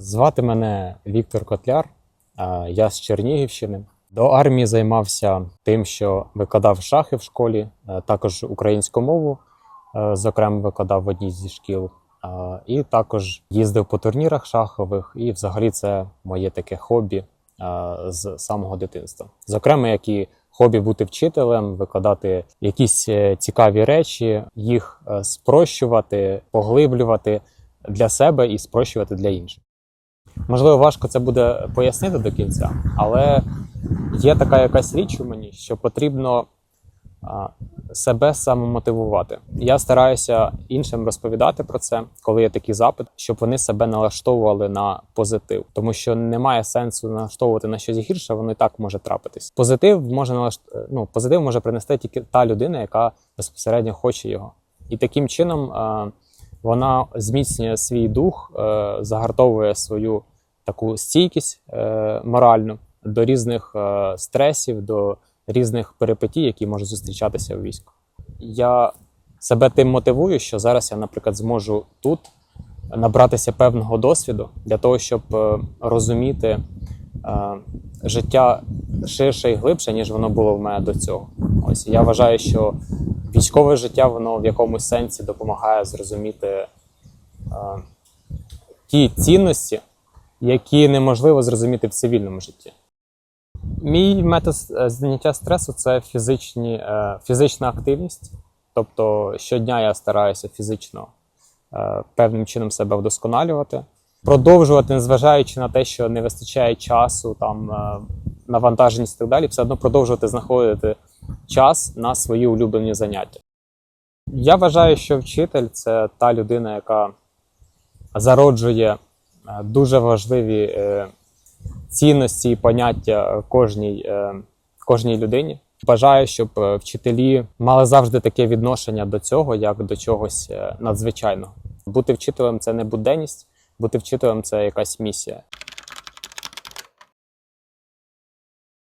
Звати мене Віктор Котляр, я з Чернігівщини. До армії займався тим, що викладав шахи в школі, е, також українську мову, е, зокрема, викладав в одній зі шкіл. І також їздив по турнірах шахових, і взагалі це моє таке хобі з самого дитинства. Зокрема, як і хобі бути вчителем, викладати якісь е, цікаві речі, їх спрощувати, поглиблювати для себе і спрощувати для інших. Можливо, важко це буде пояснити до кінця, але є така якась річ у мені, що потрібно себе самомотивувати. Я стараюся іншим розповідати про це, коли є такий запит, щоб вони себе налаштовували на позитив, тому що немає сенсу налаштовувати на щось гірше, воно і так може трапитись. Позитив може налашт... ну, позитив може принести тільки та людина, яка безпосередньо хоче його. І таким чином вона зміцнює свій дух, е, загартовує свою таку стійкість е, моральну до різних е, стресів, до різних перипетій, які можуть зустрічатися у війську. Я себе тим мотивую, що зараз я, наприклад, зможу тут набратися певного досвіду для того, щоб розуміти життя ширше і глибше, ніж воно було в мене до цього. Ось я вважаю, що військове життя воно в якомусь сенсі допомагає зрозуміти е, ті цінності, які неможливо зрозуміти в цивільному житті. Мій метод е, зняття стресу це фізичні, е, фізична активність. Тобто щодня я стараюся фізично е, певним чином себе вдосконалювати, продовжувати, незважаючи на те, що не вистачає часу, там е, навантаженість і так далі, все одно продовжувати знаходити час на свої улюблені заняття. Я вважаю, що вчитель це та людина, яка зароджує е, дуже важливі е, цінності і поняття кожній, е, кожній людині. Бажаю, щоб вчителі мали завжди таке відношення до цього, як до чогось надзвичайного. Бути вчителем це не буденність, бути вчителем це якась місія.